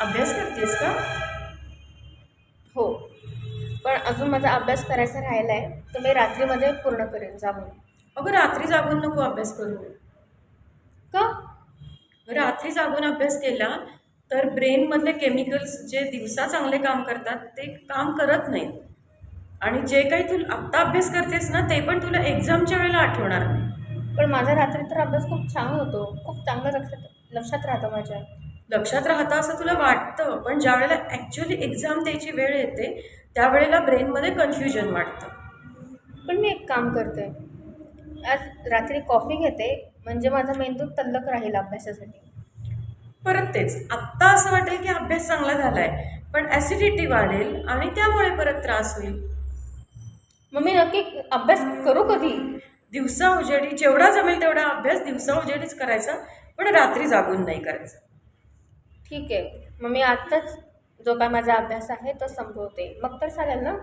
अभ्यास करतेस का? हो. पण अजून माझा अभ्यास करायचा राहिला आहे तर मी रात्रीमध्ये पूर्ण करेन जाऊन अगं रात्री जागून नको अभ्यास करू. का? रात्री जागून अभ्यास केला तर ब्रेनमधले केमिकल्स जे दिवसा चांगले काम करतात ते काम करत नाहीत आणि जे काही तू आत्ता अभ्यास करतेस ना ते पण तुला एक्झामच्या वेळेला आठवणार नाही. पण माझा रात्री तर अभ्यास खूप छान होतो. खूप चांगलं लक्षात लक्षात राहतं माझ्या. लक्षात राहतं असं तुला वाटतं पण ज्या वेळेला ॲक्च्युली एक्झाम द्यायची वेळ येते त्यावेळेला ब्रेनमध्ये कन्फ्युजन वाटतं पण मी एक काम करते. आज रात्री कॉफी घेते म्हणजे माझा मेंदू तल्लक राहील अभ्यासासाठी. परत तेच. आत्ता असं वाटेल की अभ्यास चांगला झाला आहे पण ॲसिडिटी वाढेल आणि त्यामुळे परत त्रास होईल. मग मी नक्की अभ्यास करू कधी? दिवसा उजेडी जेवढा जमेल तेवढा अभ्यास दिवसा उजेडीच करायचा पण रात्री जागून नाही करायचा. ठीक आहे. मग मी आत्ताच जो काय माझा अभ्यास आहे तो संपवते. मग तर चालेल ना?